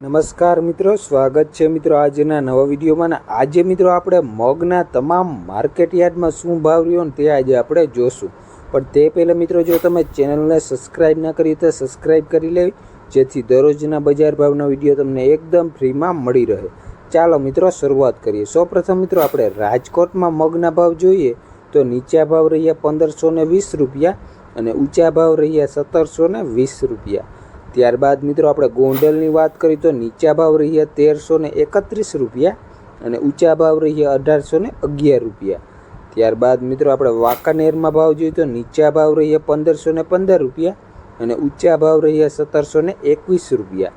નમસ્કાર મિત્રો, સ્વાગત છે મિત્રો આજના નવા વિડીયોમાં. આજે મિત્રો આપણે મગના તમામ માર્કેટ યાર્ડમાં શું ભાવ રહ્યો ને તે આજે આપણે જોશું. પણ તે પહેલાં મિત્રો, જો તમે ચેનલને સબસ્ક્રાઈબ ના કરી તો સબસ્ક્રાઈબ કરી લેવી, જેથી દરરોજના બજાર ભાવના વીડિયો તમને એકદમ ફ્રીમાં મળી રહે. ચાલો મિત્રો, શરૂઆત કરીએ. સૌપ્રથમ મિત્રો, આપણે રાજકોટમાં મગના ભાવ જોઈએ તો નીચા ભાવ રહ્યા પંદરસો વીસ રૂપિયા અને ઊંચા ભાવ રહ્યા સત્તરસો ને વીસ રૂપિયા. ત્યારબાદ મિત્રો આપણે ગોંડલની વાત કરીએ તો નીચા ભાવ રહ્યા તેરસો ને એકત્રીસ રૂપિયા અને ઊંચા ભાવ રહ્યા અઢારસો ને અગિયાર રૂપિયા. ત્યારબાદ મિત્રો આપણે વાંકાનેરમાં ભાવ જોઈએ તો નીચા ભાવ રહ્યા પંદરસો ને પંદર રૂપિયા અને ઊંચા ભાવ રહ્યા સત્તરસો ને એકવીસ રૂપિયા.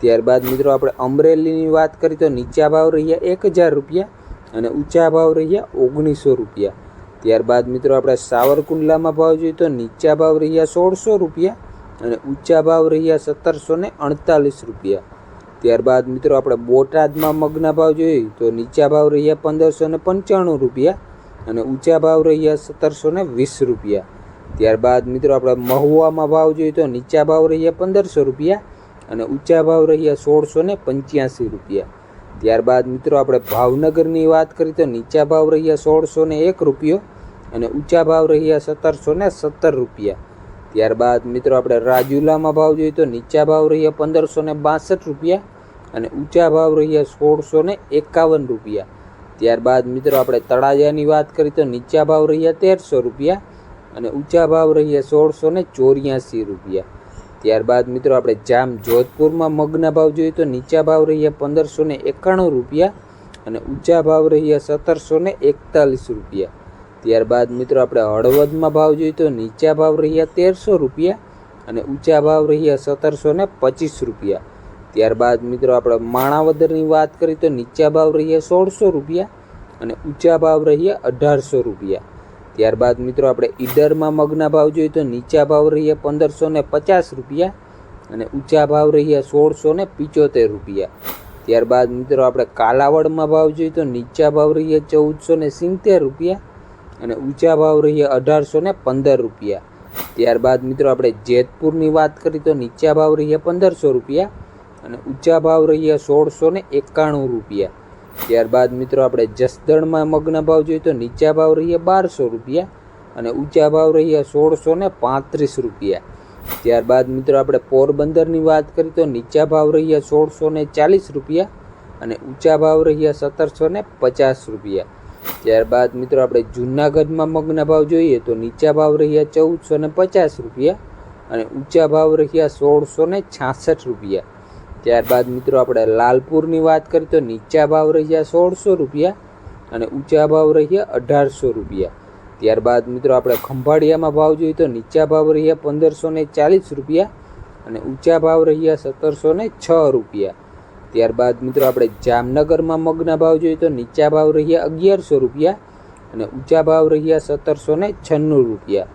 ત્યારબાદ મિત્રો આપણે અમરેલીની વાત કરીએ તો નીચા ભાવ રહ્યા એક હજાર રૂપિયા અને ઊંચા ભાવ રહ્યા ઓગણીસો રૂપિયા. ત્યારબાદ મિત્રો આપણે સાવરકુંડલામાં ભાવ જોઈએ તો નીચા ભાવ રહ્યા સોળસો રૂપિયા અને ઊંચા ભાવ રહ્યા સત્તરસો ને અડતાલીસ રૂપિયા. ત્યારબાદ મિત્રો આપણે બોટાદમાં મગના ભાવ જોઈએ તો નીચા ભાવ રહ્યા પંદરસો ને પંચાણું રૂપિયા અને ઊંચા ભાવ રહ્યા સત્તરસો ને વીસ રૂપિયા. ત્યારબાદ મિત્રો આપણે મહુવામાં ભાવ જોઈએ તો નીચા ભાવ રહ્યા પંદરસો રૂપિયા અને ઊંચા ભાવ રહ્યા સોળસો ને પંચ્યાસી રૂપિયા. ત્યારબાદ મિત્રો આપણે ભાવનગરની વાત કરીએ તો નીચા ભાવ રહ્યા સોળસો ને એક રૂપિયો અને ઊંચા ભાવ રહ્યા સત્તરસો ને સત્તર રૂપિયા. ત્યારબાદ મિત્રો આપણે રાજુલામાં ભાવ જોઈએ તો નીચા ભાવ રહ્યા પંદરસો ને બાસઠ રૂપિયા અને ઊંચા ભાવ રહ્યા સોળસો ને એકાવન રૂપિયા. ત્યારબાદ મિત્રો આપણે તળાજાની વાત કરીએ તો નીચા ભાવ રહ્યા તેરસો રૂપિયા અને ઊંચા ભાવ રહ્યા સોળસો ને ચોર્યાસી રૂપિયા. ત્યારબાદ મિત્રો આપણે જામ જોધપુરમાં મગના ભાવ જોઈએ તો નીચા ભાવ રહ્યા પંદરસો ને એકાણું રૂપિયા અને ઊંચા ભાવ રહ્યા સત્તરસો ને એકતાલીસ રૂપિયા. ત્યારબાદ મિત્રો આપણે હળવદમાં ભાવ જોઈએ તો નીચા ભાવ રહ્યા તેરસો રૂપિયા અને ઊંચા ભાવ રહ્યા સત્તરસો ને પચીસ રૂપિયા. ત્યારબાદ મિત્રો આપણે માણાવદરની વાત કરીએ તો નીચા ભાવ રહ્યા સોળસો રૂપિયા અને ઊંચા ભાવ રહ્યા અઢારસો રૂપિયા. ત્યારબાદ મિત્રો આપણે ઈડરમાં મગના ભાવ જોઈએ તો નીચા ભાવ રહ્યા પંદરસો ને પચાસ રૂપિયા અને ઊંચા ભાવ રહ્યા સોળસો ને પિચોતેર રૂપિયા. ત્યારબાદ મિત્રો આપણે કાલાવડમાં ભાવ જોઈએ તો નીચા ભાવ રહ્યા ચૌદસો ને સિત્તેર રૂપિયા અને ઊંચા ભાવ રહ્યા અઢારસો ને પંદર રૂપિયા. ત્યારબાદ મિત્રો આપણે જેતપુરની વાત કરી તો નીચા ભાવ રહ્યા પંદરસો રૂપિયા અને ઊંચા ભાવ રહ્યા સોળસો ને એકાણું રૂપિયા. ત્યારબાદ મિત્રો આપણે જસદણમાં મગ્ન ભાવ જોઈએ તો નીચા ભાવ રહ્યા બારસો રૂપિયા અને ઊંચા ભાવ રહ્યા સોળસો ને પાંત્રીસ રૂપિયા. ત્યારબાદ મિત્રો આપણે પોરબંદરની વાત કરીએ તો નીચા ભાવ રહ્યા સોળસો ચાલીસ રૂપિયા અને ઊંચા ભાવ રહ્યા સત્તરસો પચાસ રૂપિયા. ત્યારબાદ મિત્રો આપણે જૂનાગઢમાં મગના ભાવ જોઈએ તો નીચા ભાવ રહ્યા ચૌદસો ને પચાસ રૂપિયા અને ઊંચા ભાવ રહ્યા સોળસો ને છાસઠ રૂપિયા. ત્યારબાદ મિત્રો આપણે લાલપુરની વાત કરીએ તો નીચા ભાવ રહ્યા સોળસો રૂપિયા અને ઊંચા ભાવ રહ્યા અઢારસો રૂપિયા. ત્યારબાદ મિત્રો આપણે ખંભાળિયામાં ભાવ જોઈએ તો નીચા ભાવ રહ્યા પંદરસો ને ચાલીસ રૂપિયા અને ઊંચા ભાવ રહ્યા સત્તરસો છ રૂપિયા. ત્યારબાદ મિત્રો આપણે જામનગરમાં મગના ભાવ જોઈએ તો નીચા ભાવ રહ્યા અગિયારસો રૂપિયા અને ઊંચા ભાવ રહ્યા સત્તરસો ને છન્નું રૂપિયા.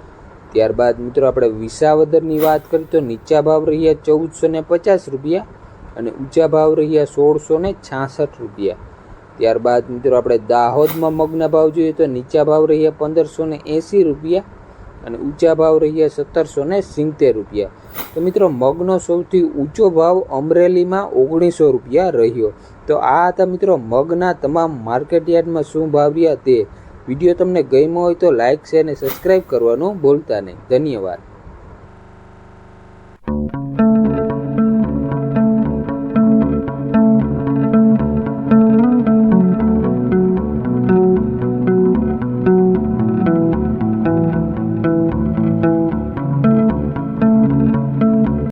ત્યારબાદ મિત્રો આપણે વિસાવદરની વાત કરીએ તો નીચા ભાવ રહ્યા ચૌદસો ને પચાસ રૂપિયા અને ઊંચા ભાવ રહ્યા સોળસો ને છાસઠ રૂપિયા. ત્યારબાદ મિત્રો આપણે દાહોદમાં મગના ભાવ જોઈએ તો નીચા ભાવ રહ્યા પંદરસો ને એંસી રૂપિયા અને ઊંચા ભાવ રહ્યા સત્તરસો ને સિત્તેર રૂપિયા. તો મિત્રો, મગનો સૌથી ઊંચો ભાવ અમરેલીમાં ઓગણીસો રૂપિયા રહ્યો. તો આ હતા મિત્રો મગના તમામ માર્કેટ યાર્ડમાં શું ભાવ રહ્યા તે. વીડિયો તમને ગમ્યો હોય તો લાઇક શેર અને સબસ્ક્રાઈબ કરવાનું ભૂલતા નહીં. ધન્યવાદ.